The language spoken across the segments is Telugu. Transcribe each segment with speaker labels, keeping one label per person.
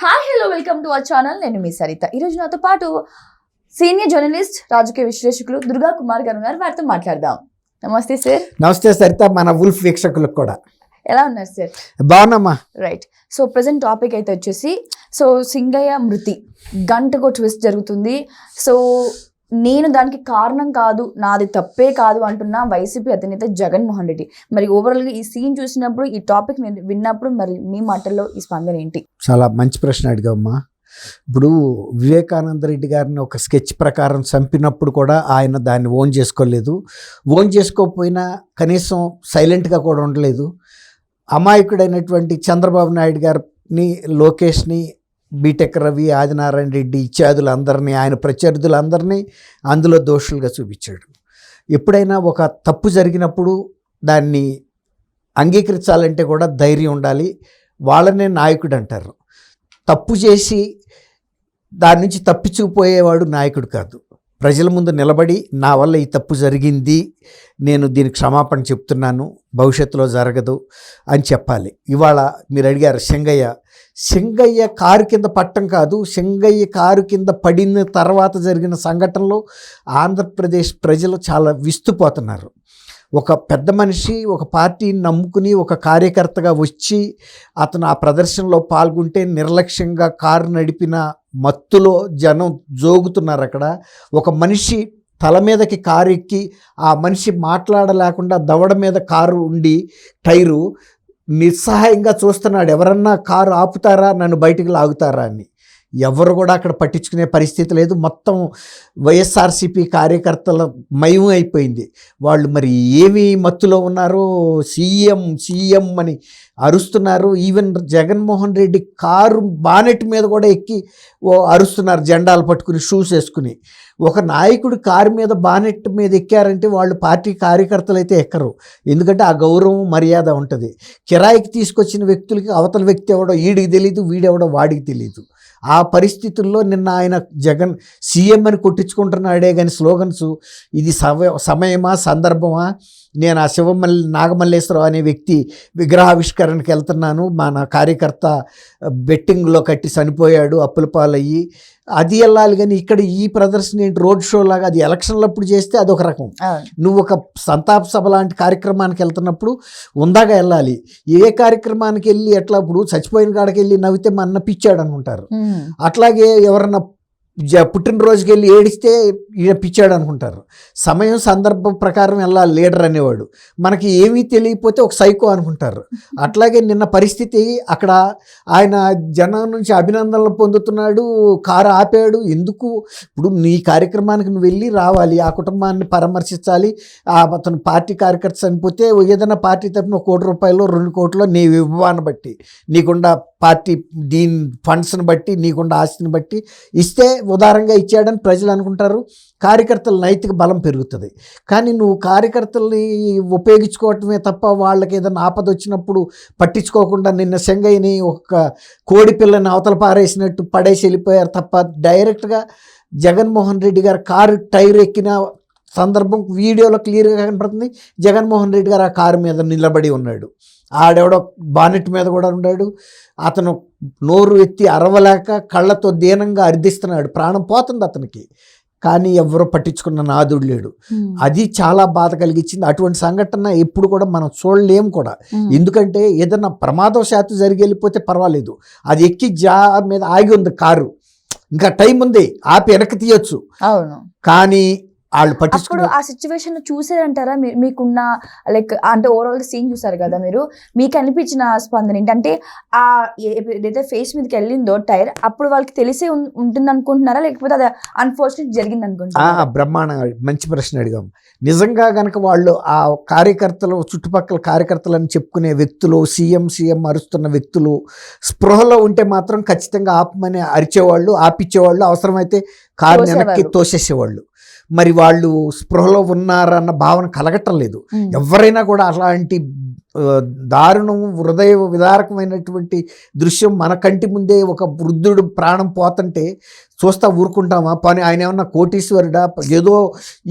Speaker 1: Hi hello welcome to our channel నేను మీ సరిత. ఈరోజు నాతో పాటు సీనియర్ జర్నలిస్ట్ రాజకీయ విశ్లేషకులు దుర్గా కుమార్ గారు ఉన్నారు. వారితో మాట్లాడదాం. నమస్తే సార్
Speaker 2: నమస్తే సరిత. మన ఉల్ఫ్ వీక్షకులకు కూడా.
Speaker 1: ఎలా ఉన్నారు సార్
Speaker 2: బాగున్నామ్మా
Speaker 1: రైట్ సో ప్రజెంట్ టాపిక్ అయితే వచ్చేసి సో సింగయ్య మృతి. గంటకు ట్విస్ట్ జరుగుతుంది. సో నేను దానికి కారణం కాదు నాది తప్పే కాదు అంటున్న వైసీపీ అధినేత జగన్మోహన్ రెడ్డి. మరి ఓవరాల్గా ఈ సీన్ చూసినప్పుడు ఈ టాపిక్ విన్నప్పుడు మరి మీ మాటల్లో ఈ స్పందన ఏంటి?
Speaker 2: చాలా మంచి ప్రశ్న అడిగామ్మా ఇప్పుడు వివేకానంద రెడ్డి గారిని ఒక స్కెచ్ ప్రకారం చంపినప్పుడు కూడా ఆయన దాన్ని ఓన్ చేసుకోలేదు. ఓన్ చేసుకోకపోయినా కనీసం సైలెంట్గా కూడా ఉండలేదు. అమాయకుడైనటువంటి చంద్రబాబు నాయుడు గారిని లోకేష్ని బీటెక్ రవి ఆదినారాయణ రెడ్డి ఇత్యాదులందరినీ ఆయన ప్రత్యర్థులందరినీ అందులో దోషులుగా చూపించాడు. ఎప్పుడైనా ఒక తప్పు జరిగినప్పుడు దాన్ని అంగీకరించాలంటే కూడా ధైర్యం ఉండాలి. వాళ్ళనే నాయకుడు అంటారు. తప్పు చేసి దాని నుంచి తప్పించుకుపోయేవాడు నాయకుడు కాదు. ప్రజల ముందు నిలబడి నా వల్ల ఈ తప్పు జరిగింది నేను దీనికి క్షమాపణ చెప్తున్నాను భవిష్యత్తులో జరగదు అని చెప్పాలి. ఇవాళ మీరు అడిగారు శంగయ్య సింగయ్య కారు కింద పట్టం కాదు సింగయ్య కారు కింద పడిన తర్వాత జరిగిన సంఘటనలో ఆంధ్రప్రదేశ్ ప్రజలు చాలా విస్తుపోతున్నారు. ఒక పెద్ద మనిషి ఒక పార్టీని నమ్ముకుని ఒక కార్యకర్తగా వచ్చి అతను ఆ ప్రదర్శనలో పాల్గొంటే నిర్లక్ష్యంగా కారు నడిపిన మత్తులో జనం జోగుతున్నారు అక్కడ. ఒక మనిషి తల మీదకి కారు ఎక్కి ఆ మనిషి మాట్లాడలేకుండా దవడ మీద కారు ఉండి టైరు నిస్సహాయంగా చూస్తున్నాడు. ఎవరన్నా కారు ఆపుతారా? నన్ను బయటికి లాగుతారా అని. ఎవరు కూడా అక్కడ పట్టించుకునే పరిస్థితి లేదు. మొత్తం వైఎస్ఆర్సీపీ కార్యకర్తల మయం అయిపోయింది. వాళ్ళు మరి ఏమి మత్తులో ఉన్నారో సీఎం సీఎం అని అరుస్తున్నారు. Even Jaganmohan Reddy car bonnet మీద కూడా ఎక్కి ఓ అరుస్తున్నారు జెండాలు పట్టుకుని షూస్ వేసుకుని. ఒక నాయకుడు కారు మీద బానెట్ మీద ఎక్కారంటే వాళ్ళు పార్టీ కార్యకర్తలు అయితే ఎక్కరు. ఎందుకంటే ఆ గౌరవం మర్యాద ఉంటుంది. కిరాయికి తీసుకొచ్చిన వ్యక్తులకి అవతల వ్యక్తి ఎవడో వీడికి తెలియదు వీడెవడో వాడికి తెలియదు ఆ పరిస్థితుల్లో నిన్న ఆయన జగన్ సీఎం అని కొట్టించుకుంటున్నాడే కానీ స్లోగన్స్ ఇది సమయ సమయమా సందర్భమా? నేను ఆ శివమల్లి నాగమల్లేశ్వరరావు అనే వ్యక్తి విగ్రహావిష్కరణకి వెళ్తున్నాను. మన కార్యకర్త బెట్టింగ్లో కట్టి చనిపోయాడు అప్పుల పాలయ్యి. అది వెళ్ళాలి కానీ ఇక్కడ ఈ ప్రదర్శన ఏంటి? రోడ్ షో లాగా అది ఎలక్షన్లప్పుడు చేస్తే అదొక రకం. నువ్వు ఒక సంతాప సభ లాంటి కార్యక్రమానికి వెళ్తున్నప్పుడు ఉందాగా వెళ్ళాలి. ఏ కార్యక్రమానికి వెళ్ళి ఎట్లా ఇప్పుడు చచ్చిపోయిన కాడికి వెళ్ళి నవ్వితే మా అన్న పిచ్చాడు అనుకుంటారు అట్లాగే ఎవరన్నా పుట్టినరోజుకి వెళ్ళి ఏడిస్తే ఈయన పిచ్చాడు అనుకుంటారు సమయం సందర్భం ప్రకారం వెళ్ళాలి లీడర్ అనేవాడు. మనకి ఏమీ తెలియకపోతే ఒక సైకో అనుకుంటారు. అట్లాగే నిన్న పరిస్థితి అక్కడ ఆయన జనం నుంచి అభినందనలు పొందుతున్నాడు కారు ఆపాడు. ఎందుకు? ఇప్పుడు నీ కార్యక్రమానికి నువ్వు వెళ్ళి రావాలి ఆ కుటుంబాన్ని పరామర్శించాలి. ఆ అతను పార్టీ కార్యకర్త చనిపోతే ఏదైనా పార్టీ తరపున ఒక కోటి రూపాయలు రెండు కోట్లు నీ విభవాన్ని బట్టి. నీకుండా పార్టీ దీని ఫండ్స్ని బట్టి నీకుండా ఆస్తిని బట్టి ఇస్తే ఉదారంగా ఇచ్చాడని ప్రజలు అనుకుంటారు. కార్యకర్తల నైతిక బలం పెరుగుతుంది. కానీ నువ్వు కార్యకర్తల్ని ఉపయోగించుకోవటమే తప్ప వాళ్ళకి ఏదైనా ఆపద వచ్చినప్పుడు పట్టించుకోకుండా నిన్న శంగయ్యని ఒక కోడి పిల్లని అవతల పారేసినట్టు పడేసి వెళ్ళిపోయారు తప్ప డైరెక్ట్గా జగన్మోహన్ రెడ్డి గారు కారు టైర్ ఎక్కిన సందర్భం వీడియోలో క్లియర్గా కనపడుతుంది. జగన్మోహన్ రెడ్డి గారు ఆ కారు మీద నిలబడి ఉన్నాడు. ఆడెవడో బానెట్ మీద కూడా ఉన్నాడు. అతను నోరు ఎత్తి అరవలేక కళ్ళతో దీనంగా అర్థిస్తున్నాడు ప్రాణం పోతుంది అతనికి. కానీ ఎవరో పట్టించుకున్న నాదుడు లేడు. అది చాలా బాధ కలిగించింది. అటువంటి సంఘటన ఎప్పుడు కూడా మనం చూడలేం కూడా. ఎందుకంటే ఏదైనా ప్రమాదవశాత్తు జరిగి వెళ్ళిపోతే పర్వాలేదు. అది ఎక్కి జా మీద ఆగి ఉంది కారు. ఇంకా టైం ఉంది. ఆపి వెనక్కి తీయొచ్చు.
Speaker 1: అవును.
Speaker 2: కానీ వాళ్ళు
Speaker 1: అప్పుడు
Speaker 2: పట్టించుకున్న
Speaker 1: ఆ సిచ్యువేషన్ చూసారంటారా మీకున్న లైక్ అంటే ఓవరాల్ సీన్ చూసారు కదా మీరు? మీకు అనిపించిన స్పందన ఏంటంటే ఆ ఏదైతే ఫేస్ మీదకి వెళ్ళిందో టైర్ అప్పుడు వాళ్ళకి తెలిసే ఉంటుంది అనుకుంటున్నారా లేకపోతే అది అన్ఫార్చునేట్ జరిగింది
Speaker 2: ఆ,
Speaker 1: అనుకుంటున్నారా
Speaker 2: బ్రహ్మాండంగా మంచి ప్రశ్న అడిగాం. నిజంగా గనక వాళ్ళు ఆ కార్యకర్తలు చుట్టుపక్కల కార్యకర్తలని చెప్పుకునే వ్యక్తులు సీఎం సీఎం అరుస్తున్న వ్యక్తులు స్పృహలో ఉంటే మాత్రం ఖచ్చితంగా ఆపమని అరిచేవాళ్ళు ఆపిచ్చేవాళ్ళు అవసరమైతే కారు వెనక్కి. తోసేసేవాళ్ళు. మరి వాళ్ళు స్పృహలో ఉన్నారన్న భావన కలగటం లేదు. ఎవరైనా కూడా అలాంటి దారుణం హృదయ విదారకమైనటువంటి దృశ్యం మన కంటి ముందే ఒక వృద్ధుడు ప్రాణం పోతుంటే చూస్తా ఊరుకుంటామా? పని ఆయన ఏమన్నా కోటీశ్వరుడా? ఏదో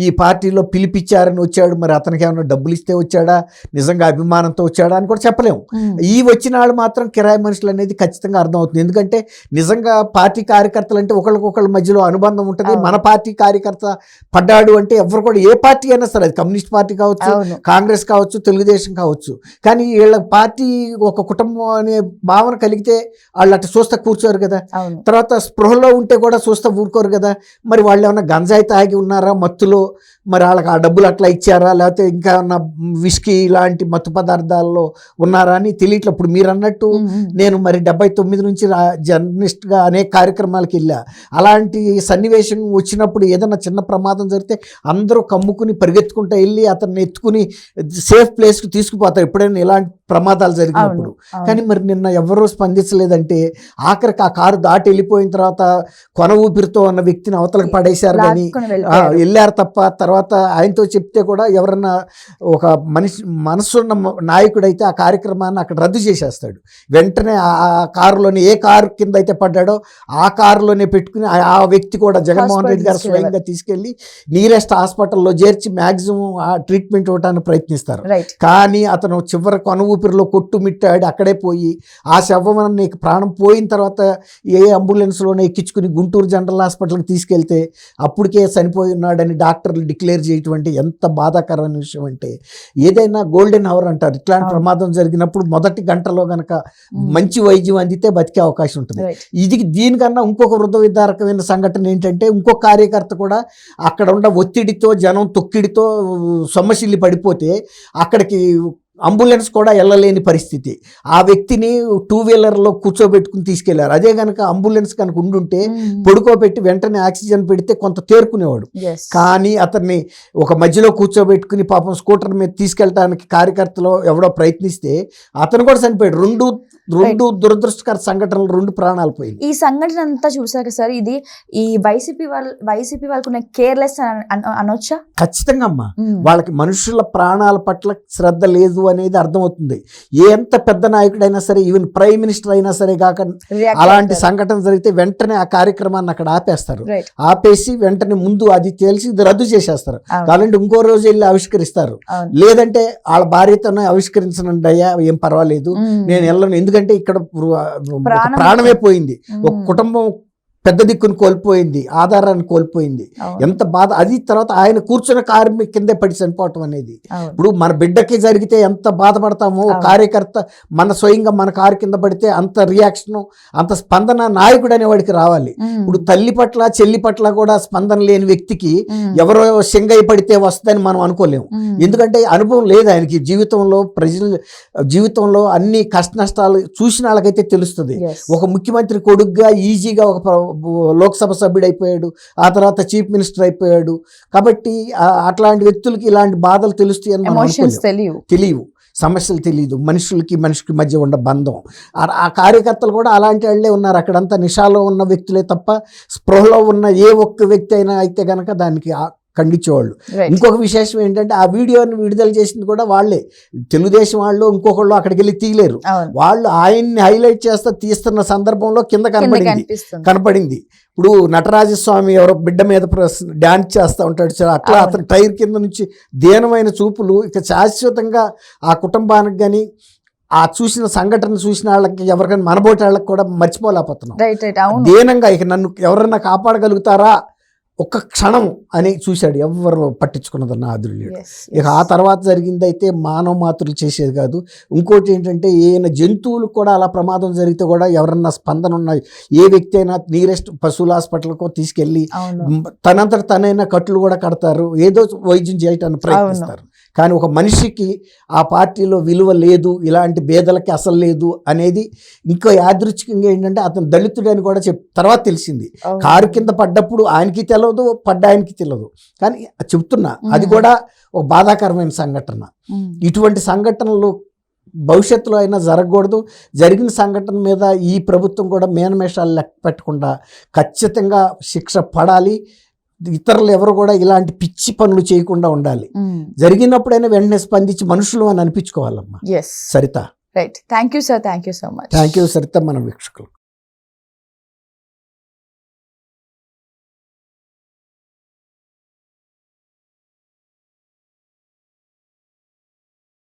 Speaker 2: ఈ పార్టీలో పిలిపిచ్చారని వచ్చాడు మరి అతనికి ఏమన్నా డబ్బులు ఇస్తే వచ్చాడా? నిజంగా అభిమానంతో వచ్చాడా అని కూడా చెప్పలేము. ఈ వచ్చిన వాళ్ళు మాత్రం కిరాయి మనుషులు అనేది ఖచ్చితంగా అర్థమవుతుంది. ఎందుకంటే నిజంగా పార్టీ కార్యకర్తలు అంటే ఒకరికొకళ్ళ మధ్యలో అనుబంధం ఉంటుంది. మన పార్టీ కార్యకర్త పడ్డాడు అంటే ఎవరు కూడా ఏ పార్టీ అయినా సరే అది కమ్యూనిస్ట్ పార్టీ కావచ్చు కాంగ్రెస్ కావచ్చు తెలుగుదేశం కావచ్చు. కానీ వీళ్ళ పార్టీ ఒక కుటుంబం అనే భావన కలిగితే వాళ్ళు అట్లా చూస్తా కూర్చోరు కదా. తర్వాత స్పృహలో ఉంటే కూడా చూస్తా ఊరుకోరు కదా. మరి వాళ్ళు ఏమన్నా గంజాయి తాగి ఉన్నారా మత్తులో? మరి వాళ్ళకి ఆ డబ్బులు అట్లా ఇచ్చారా? లేకపోతే ఇంకా ఏమన్నా విస్కీ ఇలాంటి మత్తు పదార్థాల్లో ఉన్నారా అని తెలియట్లేదు ఇప్పుడు మీరు అన్నట్టు. నేను మరి డెబ్బై తొమ్మిది నుంచి జర్నలిస్ట్గా అనేక కార్యక్రమాలకు వెళ్ళా. అలాంటి సన్నివేశం వచ్చినప్పుడు ఏదైనా చిన్న ప్రమాదం జరిగితే అందరూ కమ్ముకుని పరిగెత్తుకుంటూ వెళ్ళి అతన్ని ఎత్తుకుని సేఫ్ ప్లేస్కి తీసుకుపోతారు. ఎప్పుడైనా ఇలాంటి ప్రమాదాలు జరిగినప్పుడు. కానీ మరి నిన్న ఎవరూ స్పందించలేదంటే ఆఖరికి ఆ కారు దాటి వెళ్ళిపోయిన తర్వాత కొన ఊపిరితో ఉన్న వ్యక్తిని అవతలకు పడేశారు కానీ. వెళ్ళారు తప్ప తర్వాత ఆయనతో చెప్తే కూడా ఎవరన్నా ఒక మనిషి మనసున్న నాయకుడైతే ఆ కార్యక్రమాన్ని అక్కడ రద్దు చేసేస్తాడు. వెంటనే ఆ కారులోనే ఏ కారు కింద అయితే పడ్డాడో ఆ కారులోనే పెట్టుకుని ఆ- వ్యక్తి కూడా జగన్మోహన్ రెడ్డి గారు స్వయంగా తీసుకెళ్ళి నియరెస్ట్ హాస్పిటల్లో చేర్చి మ్యాక్సిమం ఆ ట్రీట్మెంట్ ఇవ్వడానికి ప్రయత్నిస్తారు. కానీ అతను చివరి కొన ఊపిరిలో కొట్టుమిట్టాడు అక్కడే పోయి ఆ శవం నీకు ప్రాణం పోయిన తర్వాత ఏ అంబులెన్స్లోనే ఎక్కించుకుని గుంటూరు జనరల్ హాస్పిటల్కి తీసుకెళ్తే అప్పటికే చనిపోయి ఉన్నాడని డాక్టర్లు డిక్లేర్ చేయటువంటి ఎంత బాధాకరమైన విషయం అంటే ఏదైనా గోల్డెన్ అవర్ అంటారు. ఇట్లాంటి. ప్రమాదం జరిగినప్పుడు మొదటి గంటలో గనక మంచి వైద్యం అందితే బతికే అవకాశం ఉంటుంది. ఇది దీనికన్నా ఇంకొక వృద్ధ విదారకమైన సంఘటన ఏంటంటే ఇంకొక కార్యకర్త కూడా అక్కడ ఉన్న ఒత్తిడితో జనం తొక్కిడితో సొమ్మసిల్లి పడిపోతే అక్కడికి అంబులెన్స్ కూడా వెళ్ళలేని పరిస్థితి. ఆ వ్యక్తిని టూ వీలర్లో కూర్చోబెట్టుకుని తీసుకెళ్ళారు. అదే కనుక అంబులెన్స్ కనుక ఉండుంటే పడుకోబెట్టి వెంటనే ఆక్సిజన్ పెడితే కొంత తేరుకునేవాడు. కానీ అతన్ని ఒక మధ్యలో కూర్చోబెట్టుకుని పాపం స్కూటర్ మీద తీసుకెళ్ళడానికి కార్యకర్తలు ఎవడో ప్రయత్నిస్తే అతను కూడా చనిపోయాడు. రెండు రెండు దురదృష్టకర సంఘటనలు రెండు ప్రాణాలు పోయింది
Speaker 1: ఈ సంఘటన అంతా చూసాక సార్ ఇది ఈ వైసీపీ వాళ్ళ వైసీపీ వాళ్ళకున్న కేర్లెస్ అనొచ్చా
Speaker 2: ఖచ్చితంగా అమ్మా. వాళ్ళకి మనుషుల ప్రాణాల పట్ల శ్రద్ధ లేదు అనేది అర్థమవుతుంది ఎంత పెద్ద నాయకుడైనా సరే ఈవెన్ ప్రైమ్ మినిస్టర్ అయినా సరే కాక అలాంటి. సంఘటన జరిగితే వెంటనే ఆ కార్యక్రమాన్ని అక్కడ ఆపేస్తారు. ఆపేసి వెంటనే ముందు అది తెలిసి ఇది రద్దు చేసేస్తారు. కావాలంటే ఇంకో రోజు వెళ్ళి ఆవిష్కరిస్తారు. లేదంటే వాళ్ళ భార్యతోనే ఆవిష్కరించనండి అయ్యా ఏం పర్వాలేదు. నేను వెళ్ళను ఎందుకంటే ఇక్కడ ప్రాణమే పోయింది ఒక. కుటుంబం పెద్ద దిక్కును కోల్పోయింది ఆధారాన్ని కోల్పోయింది. ఎంత బాధ అది తర్వాత ఆయన కూర్చున్న కారు మీ కిందే పడి చనిపోవటం అనేది. ఇప్పుడు మన బిడ్డకి జరిగితే ఎంత బాధపడతామో. కార్యకర్త మన స్వయంగా మన కారు కింద పడితే అంత రియాక్షన్ అంత స్పందన నాయకుడు అనేవాడికి రావాలి. ఇప్పుడు తల్లి పట్ల చెల్లి పట్ల కూడా స్పందన లేని వ్యక్తికి. ఎవరో సింగై పడితే వస్తుందని మనం అనుకోలేము. ఎందుకంటే అనుభవం లేదు ఆయనకి జీవితంలో ప్రజలు జీవితంలో అన్ని కష్ట నష్టాలు చూసిన వాళ్ళకైతే తెలుస్తుంది. ఒక ముఖ్యమంత్రి కొడుగ్గా ఈజీగా ఒక లోక్సభ సభ్యుడు అయిపోయాడు ఆ తర్వాత చీఫ్ మినిస్టర్ అయిపోయాడు. కాబట్టి అట్లాంటి వ్యక్తులకి ఇలాంటి బాధలు తెలుస్తాయి అని మనం
Speaker 1: ఎమోషన్స్
Speaker 2: అనుకోలేం.
Speaker 1: తెలియవు.
Speaker 2: తెలియవు. సమస్యలు తెలియదు. మనుషులకి మనిషికి మధ్య ఉన్న బంధం. ఆ- కార్యకర్తలు కూడా అలాంటి వాళ్ళే ఉన్నారు. అక్కడంతా నిషాలో ఉన్న వ్యక్తులే తప్ప స్పృహలో ఉన్న ఏ ఒక్క వ్యక్తి అయినా అయితే గనక దానికి ఖండించేవాళ్ళు. ఇంకొక విశేషం ఏంటంటే ఆ వీడియోని విడుదల చేసింది కూడా వాళ్ళే. తెలుగుదేశం వాళ్ళు ఇంకొకళ్ళు అక్కడికి వెళ్ళి తీయలేరు వాళ్ళు ఆయన్ని హైలైట్ చేస్తా తీస్తున్న సందర్భంలో కింద కనపడింది. కనపడింది. ఇప్పుడు నటరాజస్వామి ఎవరో బిడ్డ మీద డాన్స్ చేస్తూ ఉంటాడు. చూడు, అట్లా. అతని టైర్ కింద నుంచి దీనమైన చూపులు ఇక శాశ్వతంగా ఆ కుటుంబానికి కానీ ఆ చూసిన సంఘటన చూసిన వాళ్ళకి ఎవరికైనా మనబోటి వాళ్ళకి కూడా మర్చిపోలేకపోతున్నాం. దీనంగా ఇక నన్ను ఎవరన్నా కాపాడగలుగుతారా? ఒక్క క్షణం అని చూశాడు. ఎవరు పట్టించుకున్నదన్న ఆదులు లేడు ఇక. ఆ తర్వాత జరిగింది అయితే మానవ మాతృలు చేసేది కాదు. ఇంకోటి ఏంటంటే ఏమైనా జంతువులకు కూడా అలా ప్రమాదం జరిగితే కూడా ఎవరన్నా స్పందన ఉన్న ఏ వ్యక్తి అయినా నియరెస్ట్ పశువుల హాస్పిటల్కో తీసుకెళ్ళి తనంతట తనైనా కట్లు కూడా కడతారు. ఏదో వైద్యం చేయటానికి ప్రయత్నిస్తారు. కానీ ఒక మనిషికి ఆ పార్టీలో విలువ లేదు ఇలాంటి భేదలకి అసలు లేదు అనేది ఇంకో యాదృచ్ఛికంగా ఏంటంటే అతను దళితుడని కూడా చెప్ తర్వాత తెలిసింది. కారు కింద పడ్డప్పుడు ఆయనకి తెలియదు పడ్డ ఆయనకి తెలియదు కానీ చెప్తున్నా అది. కూడా ఒక బాధాకరమైన సంఘటన. ఇటువంటి సంఘటనలు భవిష్యత్తులో అయినా జరగకూడదు జరిగిన సంఘటన మీద ఈ ప్రభుత్వం కూడా మేనమేషాలు లెక్క పెట్టకుండా ఖచ్చితంగా శిక్ష పడాలి ఇతరులు ఎవరు కూడా ఇలాంటి పిచ్చి పనులు చేయకుండా ఉండాలి.
Speaker 1: ఉమ్.
Speaker 2: జరిగినప్పుడైనా వెంటనే స్పందించి మనుషులు అని అనిపించుకోవాలమ్మా. Saritha.
Speaker 1: Right thank you sir thank you so much
Speaker 2: thank you Saritha మన వీక్షకులు